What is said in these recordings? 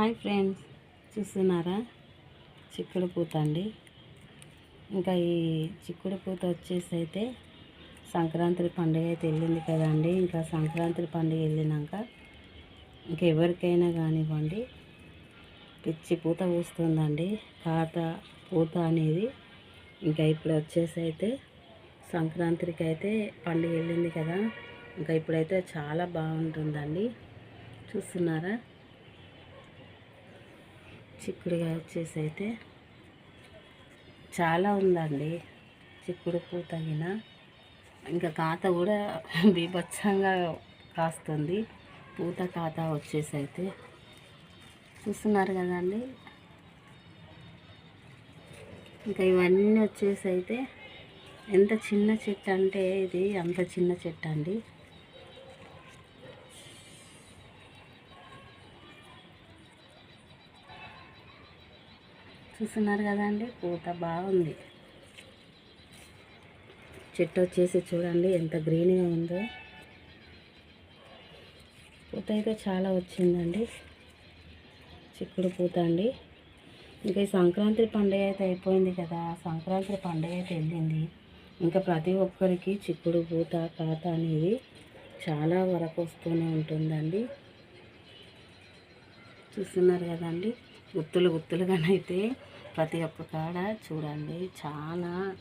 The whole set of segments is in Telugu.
హాయ్ ఫ్రెండ్స్ చూస్తున్నారా? చిక్కుడు పూత అండి. ఇంకా ఈ చిక్కుడు పూత వచ్చేసి అయితే సంక్రాంతి పండుగ అయితే వెళ్ళింది కదండి ఇంకా సంక్రాంతి పండుగ వెళ్ళినాక ఇంకెవరికైనా కానివ్వండి పిచ్చి పూత పూస్తుందండి. కాత పూత అనేది ఇంకా ఇప్పుడు వచ్చేసి అయితే సంక్రాంతికి అయితే పండుగ వెళ్ళింది కదా. ఇంకా ఇప్పుడైతే చాలా బాగుంటుందండి. చూస్తున్నారా? చిక్కుడుగా వచ్చేసి అయితే చాలా ఉందండి. చిక్కుడు పూత తగిన. ఇంకా కాత కూడా బీభత్సంగా కాస్తుంది. పూత కాత వచ్చేసి అయితే. చూస్తున్నారు కదండి. ఇంకా ఇవన్నీ వచ్చేసి అయితే ఎంత చిన్న చెట్టు అంటే ఇది అంత చిన్న చెట్టు అండి. చూస్తున్నారు కదండి పూత బాగుంది. చెట్టు వచ్చేసి చూడండి ఎంత గ్రీన్గా ఉందో. పూత అయితే చాలా వచ్చిందండి. చిక్కుడు పూత అండి. ఇంకా ఈ సంక్రాంతి పండుగ అయితే అయిపోయింది కదా సంక్రాంతి పండుగ అయితే వెళ్ళింది. ఇంకా ప్రతి ఒక్కరికి చిక్కుడు పూత కాత అనేది చాలా వరకు వస్తూనే ఉంటుందండి. చూస్తున్నారు కదండి. గుత్తులు గుత్తులుగానైతే ప్రతి ఒక్క కాడ చూడండి చాలా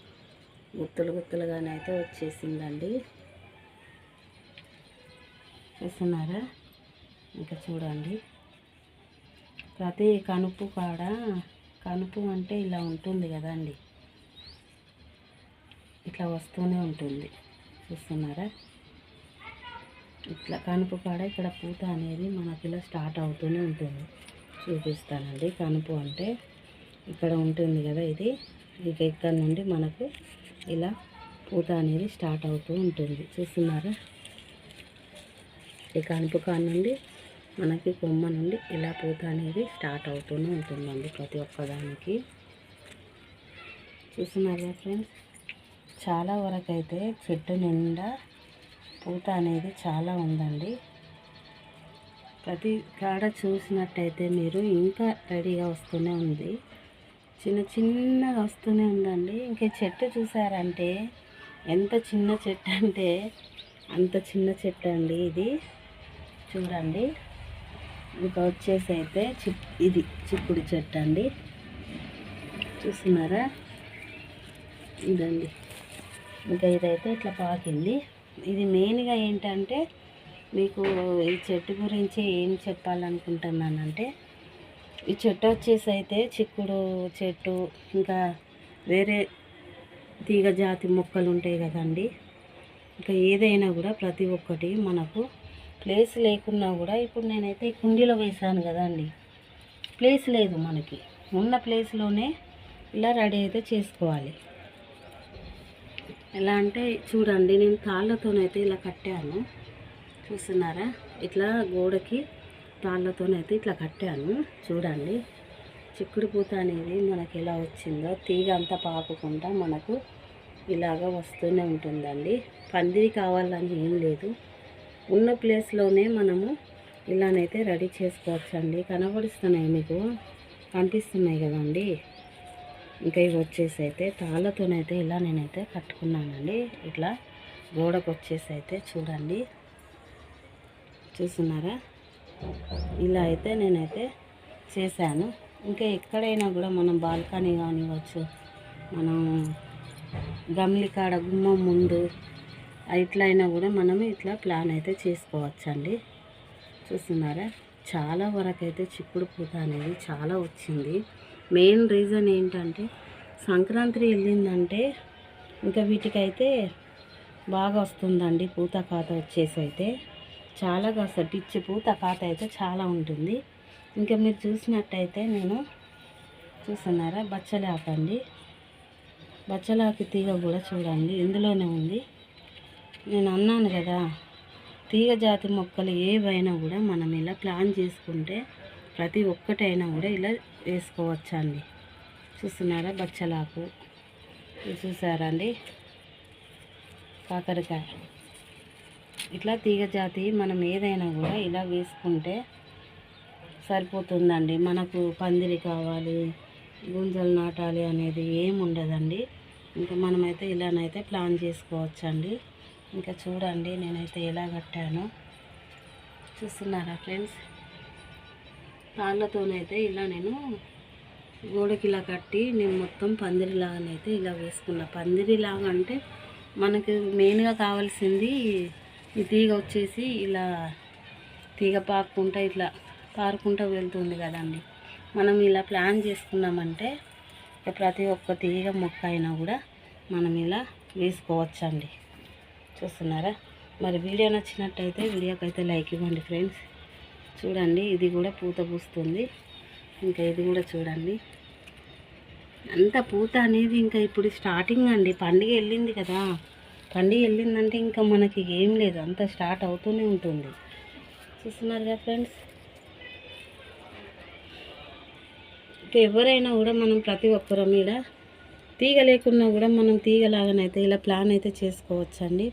గుత్తులు గుత్తులుగానైతే వచ్చేసిందండి. చూస్తున్నారా? ఇంకా చూడండి. ప్రతి కనుపు కాడ కనుపు అంటే ఇలా ఉంటుంది కదండి. ఇట్లా వస్తూనే ఉంటుంది. చూస్తున్నారా? ఇట్లా కనుపు కాడ ఇక్కడ పూత అనేది మనకి ఇలా స్టార్ట్ అవుతూనే ఉంటుంది. చూపిస్తానండి. కనుపు అంటే ఇక్కడ ఉంటుంది కదా ఇది. ఇక ఇక్కడ నుండి మనకు ఇలా పూత అనేది స్టార్ట్ అవుతూ ఉంటుంది. చూస్తున్నారా? ఈ కనుపు కాడ నుండి మనకి కొమ్మ నుండి ఇలా పూత అనేది స్టార్ట్ అవుతూనే ఉంటుందండి ప్రతి ఒక్కదానికి. చూస్తున్నారా ఫ్రెండ్స్? చాలా వరకు అయితే చెట్టు నిండా పూత అనేది చాలా ఉందండి. ప్రతి కాడ చూసినట్టయితే మీరు ఇంకా రెడీగా వస్తూనే ఉంది. చిన్న చిన్నగా వస్తూనే ఉందండి. ఇంకా చెట్టు చూసారంటే ఎంత చిన్న చెట్టు అంటే అంత చిన్న చెట్టు అండి ఇది. చూడండి. ఇంకా వచ్చేసి అయితే చిప్ ఇది చిక్కుడు చెట్టు అండి. చూస్తున్నారా ఇదండి. ఇంకా ఇదైతే ఇట్లా పాకింది. ఇది మెయిన్గా ఏంటంటే మీకు ఈ చెట్టు గురించి ఏం చెప్పాలనుకుంటున్నానంటే ఈ చెట్టు వచ్చేసి అయితే చిక్కుడు చెట్టు ఇంకా వేరే తీగ జాతి మొక్కలు ఉంటాయి కదండి. ఇంకా ఏదైనా కూడా ప్రతి ఒక్కటి మనకు ప్లేస్ లేకున్నా కూడా ఇప్పుడు నేనైతే కుండీలో వేసాను కదండి. ప్లేస్ లేదు మనకి. ఉన్న ప్లేస్లోనే ఇలా రెడీ అయితే చేసుకోవాలి. ఎలా అంటే చూడండి నేను కాళ్ళతోనైతే ఇలా కట్టాను. చూస్తున్నారా? ఇట్లా గోడకి తాళ్ళతోనైతే ఇట్లా కట్టాను. చూడండి. చిక్కుడు పూత అనేది మనకి ఎలా వచ్చిందో తీగ అంతా పాకకుండా మనకు ఇలాగ వస్తూనే ఉంటుందండి. పందిరి కావాలని ఏం లేదు. ఉన్న ప్లేస్లోనే మనము ఇలానైతే రెడీ చేసుకోవచ్చండి. కనబడిస్తున్నాయి మీకు? కనిపిస్తున్నాయి కదండి. ఇంకా ఇవి వచ్చేసి అయితే తాళ్ళతోనైతే ఇలా నేనైతే కట్టుకున్నానండి. ఇట్లా గోడకు వచ్చేసి అయితే చూడండి. చూస్తున్నారా? ఇలా అయితే నేనైతే చేశాను. ఇంకా ఎక్కడైనా కూడా మనం బాల్కనీ కానివ్వచ్చు మనం గమ్లి కాడ గుమ్మం ముందు ఇట్లయినా కూడా మనం ఇట్లా ప్లాన్ అయితే చేసుకోవచ్చండి. చూస్తున్నారా? చాలా వరకు అయితే చిక్కుడు పూత అనేది చాలా వచ్చింది. మెయిన్ రీజన్ ఏంటంటే సంక్రాంతి వెళ్ళిందంటే ఇంకా వీటికైతే బాగా వస్తుందండి పూత ఖాత వచ్చేసి అయితే చాలా కాస్త పిచ్చి పూత అయితే చాలా ఉంటుంది. ఇంకా మీరు చూసినట్టయితే నేను చూస్తున్నారా? బచ్చలాకండి బచ్చలాకు తీగ కూడా చూడండి. ఇందులోనే ఉంది. నేను అన్నాను కదా తీగ జాతి మొక్కలు ఏవైనా కూడా మనం ఇలా ప్లాన్ చేసుకుంటే ప్రతి ఒక్కటైనా కూడా ఇలా వేసుకోవచ్చండి. చూస్తున్నారా? బచ్చలాకు చూసారా అండి? కాకరకాయ. ఇట్లా తీగ జాతి మనం ఏదైనా కూడా ఇలా వేసుకుంటే సరిపోతుందండి. మనకు పందిరి కావాలి గుంజలు నాటాలి అనేది ఏముండదండి ఇంకా మనమైతే ఇలానైతే ప్లాన్ చేసుకోవచ్చండి. ఇంకా చూడండి నేనైతే ఎలా కట్టానో. చూస్తున్నారా ఫ్రెండ్స్? తాళ్ళతోనైతే ఇలా నేను గోడకి ఇలా కట్టి నేను మొత్తం పందిరిలాగానైతే ఇలా వేసుకున్నా. పందిరిలాగా అంటే మనకు మెయిన్గా కావాల్సింది ఈ తీగ వచ్చేసి ఇలా తీగ పాకుంటా ఇట్లా పారుకుంటూ వెళ్తుంది కదండి. మనం ఇలా ప్లాన్ చేసుకున్నామంటే ఇక ప్రతి ఒక్క తీగ మొక్క అయినా కూడా మనం ఇలా వేసుకోవచ్చండి. చూస్తున్నారా? మరి వీడియో నచ్చినట్టయితే వీడియోకి అయితే లైక్ ఇవ్వండి ఫ్రెండ్స్. చూడండి ఇది కూడా పూత పూస్తుంది. ఇంకా ఇది కూడా చూడండి. అంత పూత అనేది ఇంకా ఇప్పుడు స్టార్టింగ్ అండి పండుగ వెళ్ళింది కదా. పండుగ వెళ్ళిందంటే ఇంకా మనకి ఏం లేదు. అంత స్టార్ట్ అవుతూనే ఉంటుంది. చూస్తున్నారుగా ఫ్రెండ్స్? ఇప్పుడు ఎవరైనా కూడా మనం ప్రతి ఒక్కరం మీద తీగ లేకున్నా కూడా మనం తీగలాగానైతే ఇలా ప్లాన్ అయితే చేసుకోవచ్చండి.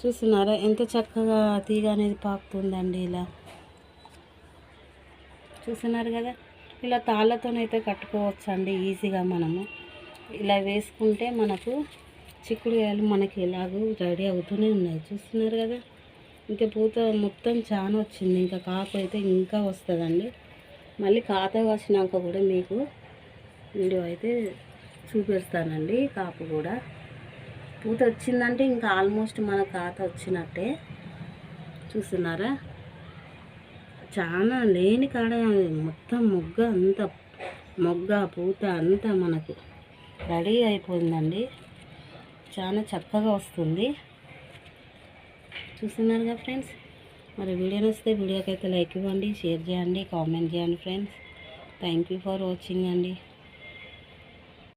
చూస్తున్నారా? ఎంత చక్కగా తీగ అనేది పాకుతుందండి ఇలా. చూస్తున్నారు కదా? ఇలా తాళ్ళతోనైతే కట్టుకోవచ్చండి ఈజీగా మనము. ఇలా వేసుకుంటే మనకు చిక్కుడుకాయలు మనకి ఎలాగో రెడీ అవుతూనే ఉన్నాయి. చూస్తున్నారు కదా? ఇంకా పూత మొత్తం చాలా వచ్చింది. ఇంకా కాపు అయితే ఇంకా వస్తుందండి. మళ్ళీ కాత వచ్చినాక కూడా మీకు వీడియో అయితే చూపిస్తానండి కాపు కూడా. పూత వచ్చిందంటే ఇంకా ఆల్మోస్ట్ మన కాత వచ్చినట్టే. చూస్తున్నారా? చాలా లేని కాడ మొత్తం మొగ్గ అంత మొగ్గ పూత అంతా మనకు రెడీ అయిపోయిందండి. చాలా చక్కగా వస్తుంది. చూస్తున్నారుగా ఫ్రెండ్స్? మరి వీడియో నచ్చితే వీడియోకి అయితే లైక్ ఇవ్వండి షేర్ చేయండి కామెంట్ చేయండి friends. Thank you for watching అండి.